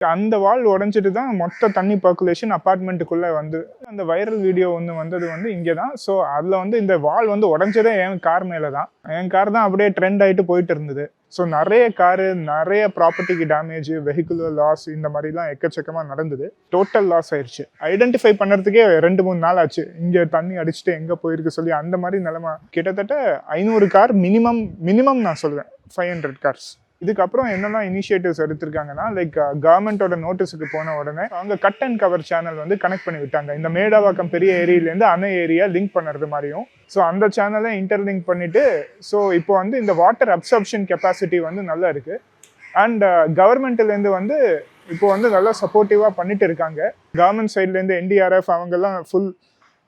அந்த வால் உடஞ்சிட்டு தான் மொத்த தண்ணி பர்குலேஷன் அப்பார்ட்மெண்ட்டுக்குள்ளே வந்து அந்த வைரல் வீடியோ ஒன்று வந்தது வந்து இங்கே தான் ஸோ அதில் வந்து இந்த வால் வந்து உடஞ்சதே என் கார் மேலே தான் என் கார் தான் அப்படியே ட்ரெண்ட் ஆகிட்டு போயிட்டு இருந்தது. ஸோ நிறைய காரு நிறைய ப்ராப்பர்ட்டிக்கு டேமேஜ் வெஹிக்குலர் லாஸ் இந்த மாதிரிலாம் எக்கச்சக்கமாக நடந்தது. டோட்டல் லாஸ் ஆயிடுச்சு ஐடென்டிஃபை பண்ணுறதுக்கே ரெண்டு மூணு நாள் ஆச்சு. இங்கே தண்ணி அடிச்சுட்டு எங்கே போயிருக்கு சொல்லி அந்த மாதிரி நிலமை. கிட்டத்தட்ட ஐநூறு கார் மினிமம் மினிமம் நான் சொல்லுவேன் ஃபைவ் ஹண்ட்ரட் கார்ஸ் இதுக்கப்புறம் என்னெல்லாம் இனிஷியேட்டிவ்ஸ் எடுத்திருக்காங்கன்னா லைக் கவர்மெண்ட்டோட நோட்டீஸுக்கு போன உடனே அவங்க கட் அண்ட் கவர் சேனல் வந்து கனெக்ட் பண்ணி விட்டாங்க. இந்த மேடாவாக்கம் பெரிய ஏரியிலேருந்து அணை ஏரியா லிங்க் பண்ணுறது மாதிரியும். ஸோ அந்த சேனலை இன்டர்லிங்க் பண்ணிட்டு ஸோ இப்போ வந்து இந்த வாட்டர் அப்சர்ப்ஷன் கெப்பாசிட்டி வந்து நல்லா இருக்குது அண்ட் கவர்மெண்ட்லேருந்து uh, வந்து இப்போ வந்து நல்லா சப்போர்ட்டிவாக பண்ணிட்டு இருக்காங்க. கவர்மெண்ட் சைட்லேருந்து என்டிஆர்எஃப் அவங்கெல்லாம் ஃபுல்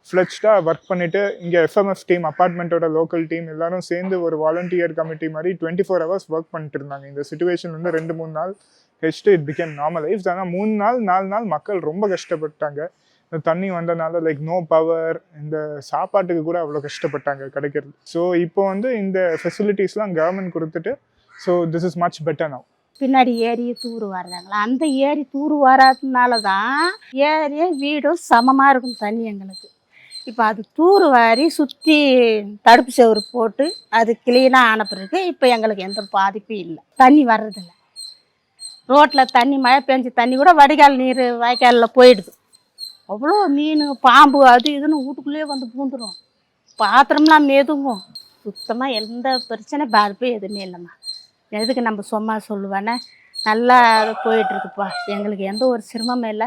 ஃப்ளெச்டாக ஒர்க் பண்ணிவிட்டு இங்கே எஃப்எம்எஃப் டீம் அப்பார்ட்மெண்ட்டோட லோக்கல் டீம் எல்லாரும் சேர்ந்து ஒரு வாலண்டியர் கமிட்டி மாதிரி டுவெண்ட்டி ஃபோர் ஹவர்ஸ் ஒர்க் பண்ணிட்டு இருந்தாங்க. இந்த சுச்சுவேஷன் வந்து ரெண்டு மூணு நாள் கழிச்சுட்டு இட் பிகேம் நார்மலைஸ் ஆனால் மூணு நாள் நாலு நாள் மக்கள் ரொம்ப கஷ்டப்பட்டாங்க. இந்த தண்ணி வந்தனால லைக் நோ பவர் இந்த சாப்பாட்டுக்கு கூட அவ்வளோ கஷ்டப்பட்டாங்க கிடைக்கிறது. ஸோ இப்போ வந்து இந்த ஃபெசிலிட்டிஸ்லாம் கவர்மெண்ட் கொடுத்துட்டு so this is much better now பின்னாடி ஏரியை தூர் வர்றாங்களா? அந்த ஏரி தூர் வராததுனால தான் ஏரியும் வீடும் சமமாக இருக்கும் தண்ணி எங்களுக்கு. இப்போ அது தூர் வாரி சுற்றி தடுப்பு செவரு போட்டு அது க்ளீனாக ஆன பிறகு இப்போ எங்களுக்கு எந்த பாதிப்பும் இல்லை. தண்ணி வர்றதில்ல. ரோட்டில் தண்ணி மழை பெஞ்சு தண்ணி கூட வடிகால் நீர் வாய்க்காலில் போயிடுது. அவ்வளோ மீன் பாம்பு அது இதுன்னு வீட்டுக்குள்ளேயே வந்து பூந்துரும். பாத்திரம்லாம் மேதுங்கும் சுத்தமாக எந்த பிரச்சனை பாதிப்பும் எதுவுமே இல்லைம்மா. எதுக்கு நம்ம சும்மா சொல்லுவேன்னா நல்லா போயிட்டுருக்குப்பா எங்களுக்கு எந்த ஒரு சிரமமும் இல்லை.